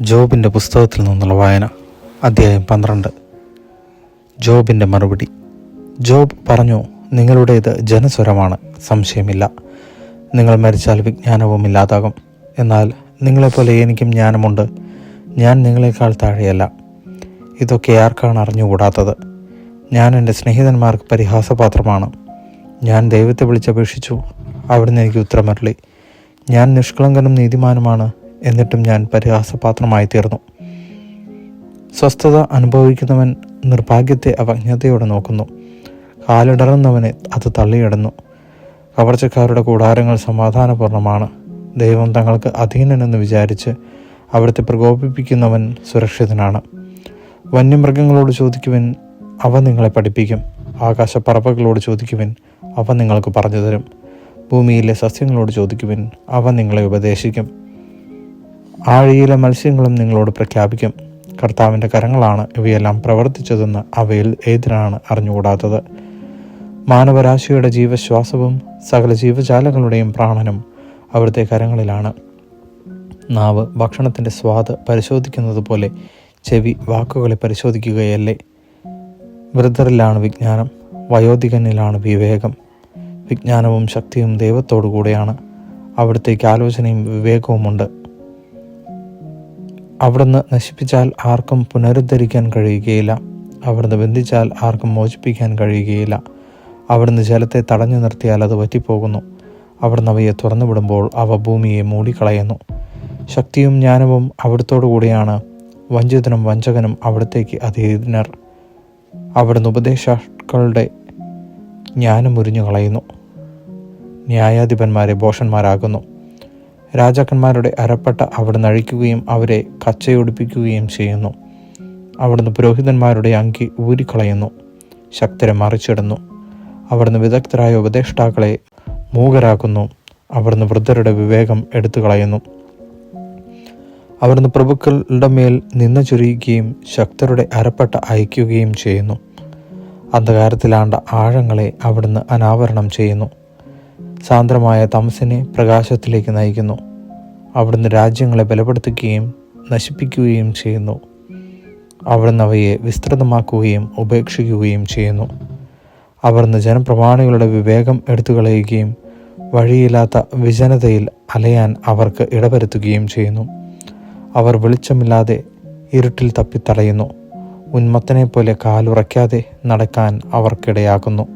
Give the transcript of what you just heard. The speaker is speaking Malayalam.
ജോബിന്റെ പുസ്തകത്തിൽ നിന്നുള്ള വായന അധ്യായം പന്ത്രണ്ട്. ജോബിന്റെ മറുപടി. ജോബ് പറഞ്ഞു നിങ്ങളുടേത് ജനസ്വരമാണ് സംശയമില്ല. നിങ്ങൾ മരിച്ചാൽ വിജ്ഞാനവും ഇല്ലാതാകും. എന്നാൽ നിങ്ങളെപ്പോലെ എനിക്കും ജ്ഞാനമുണ്ട് ഞാൻ നിങ്ങളെക്കാൾ താഴെയല്ല. ഇതൊക്കെ ആർക്കാണ് അറിഞ്ഞുകൂടാത്തത്? ഞാൻ എന്റെ സ്നേഹിതന്മാർക്ക് പരിഹാസപാത്രമാണ്. ഞാൻ ദൈവത്തെ വിളിച്ചപേക്ഷിച്ചു. അവിടുന്ന് എനിക്ക് ഉത്തരമരളി. ഞാൻ നിഷ്കളങ്കനും നീതിമാനുമാണ്. എന്നിട്ടും ഞാൻ പരിഹാസപാത്രമായി തീർന്നു. സ്വസ്ഥത അനുഭവിക്കുന്നവൻ നിർഭാഗ്യത്തെ അവജ്ഞതയോടെ നോക്കുന്നു. കാലിടറുന്നവനെ അത് തള്ളിയിടുന്നു. കവർച്ചക്കാരുടെ കൂടാരങ്ങൾ സമാധാനപൂർണമാണ് ദൈവം തങ്ങൾക്ക് അധീനനെന്ന് വിചാരിച്ച് അവിടുത്തെ പ്രകോപിപ്പിക്കുന്നവൻ സുരക്ഷിതനാണ്. വന്യമൃഗങ്ങളോട് ചോദിക്കുവിൻ അവ നിങ്ങളെ പഠിപ്പിക്കും. ആകാശപ്പറവകളോട് ചോദിക്കുവിൻ അവ നിങ്ങൾക്ക് പറഞ്ഞു തരും. ഭൂമിയിലെ സസ്യങ്ങളോട് ചോദിക്കുവിൻ അവ നിങ്ങളെ ഉപദേശിക്കും. ആഴിയിലെ മത്സ്യങ്ങളും നിങ്ങളോട് പ്രഖ്യാപിക്കും. കർത്താവിന്റെ കരങ്ങളാണ് ഇവയെല്ലാം പ്രവർത്തിച്ചതെന്ന് അവയിൽ ഏതിനാണ് അറിഞ്ഞുകൂടാത്തത്? മാനവരാശിയുടെ ജീവശ്വാസവും സകല ജീവജാലങ്ങളുടെയും പ്രാണനും അവിടുത്തെ കരങ്ങളിലാണ്. നാവ് ഭക്ഷണത്തിന്റെ സ്വാദ് പരിശോധിക്കുന്നത് പോലെ ചെവി വാക്കുകളെ പരിശോധിക്കുകയല്ലേ? വൃദ്ധരിലാണ് വിജ്ഞാനം വയോധികനിലാണ് വിവേകം. വിജ്ഞാനവും ശക്തിയും ദൈവത്തോടു കൂടെയാണ് അവിടത്തേക്ക് ആലോചനയും വിവേകവുമുണ്ട്. അവിടുന്ന് നശിപ്പിച്ചാൽ ആർക്കും പുനരുദ്ധരിക്കാൻ കഴിയുകയില്ല. അവിടുന്ന് ബന്ധിച്ചാൽ ആർക്കും മോചിപ്പിക്കാൻ കഴിയുകയില്ല. അവിടുന്ന് ജലത്തെ തടഞ്ഞു നിർത്തിയാൽ അത് വറ്റിപ്പോകുന്നു. അവിടുന്ന് അവയെ തുറന്നുവിടുമ്പോൾ അവ ഭൂമിയെ മൂടിക്കളയുന്നു. ശക്തിയും ജ്ഞാനവും അവിടുത്തോടു കൂടിയാണ്. വഞ്ചിതനും വഞ്ചകനും അവിടത്തേക്ക് അധീനർ. അവിടുന്ന് ഉപദേശാക്കളുടെ ജ്ഞാനം ഉരിഞ്ഞു കളയുന്നു ന്യായാധിപന്മാരെ ഭോഷന്മാരാകുന്നു രാജാക്കന്മാരുടെ അരപ്പട്ട അവിടുന്ന് അഴിക്കുകയും അവരെ കച്ചയൊടിപ്പിക്കുകയും ചെയ്യുന്നു. അവിടുന്ന് പുരോഹിതന്മാരുടെ അങ്കി ഊരിക്കളയുന്നു. ശക്തരെ മറിച്ചിടുന്നു. അവിടുന്ന് വിദഗ്ധരായ ഉപദേഷ്ടാക്കളെ മൂകരാക്കുന്നു. അവിടുന്ന് വൃദ്ധരുടെ വിവേകം എടുത്തു കളയുന്നു അവിടുന്ന് പ്രഭുക്കളുടെ മേൽ നിന്ന ചുരിയുകയും ശക്തരുടെ അരപ്പട്ട അയക്കുകയും ചെയ്യുന്നു. അന്ധകാരത്തിലാണ്ട ആഴങ്ങളെ അവിടുന്ന് അനാവരണം ചെയ്യുന്നു. സാന്ദ്രമായ തമസിനെ പ്രകാശത്തിലേക്ക് നയിക്കുന്നു. അവിടുന്ന് രാജ്യങ്ങളെ ബലപ്പെടുത്തുകയും നശിപ്പിക്കുകയും ചെയ്യുന്നു. അവിടുന്ന് അവയെ വിസ്തൃതമാക്കുകയും ഉപേക്ഷിക്കുകയും ചെയ്യുന്നു. അവിടുന്ന് ജനപ്രമാണികളുടെ വിവേകം എടുത്തു കളയുകയും വഴിയില്ലാത്ത വിജനതയിൽ അലയാൻ അവർക്ക് ഇടവരുത്തുകയും ചെയ്യുന്നു. അവർ വെളിച്ചമില്ലാതെ ഇരുട്ടിൽ തപ്പിത്തടയുന്നു. ഉന്മത്തനെ പോലെ കാലുറയ്ക്കാതെ നടക്കാൻ അവർക്കിടയാക്കുന്നു.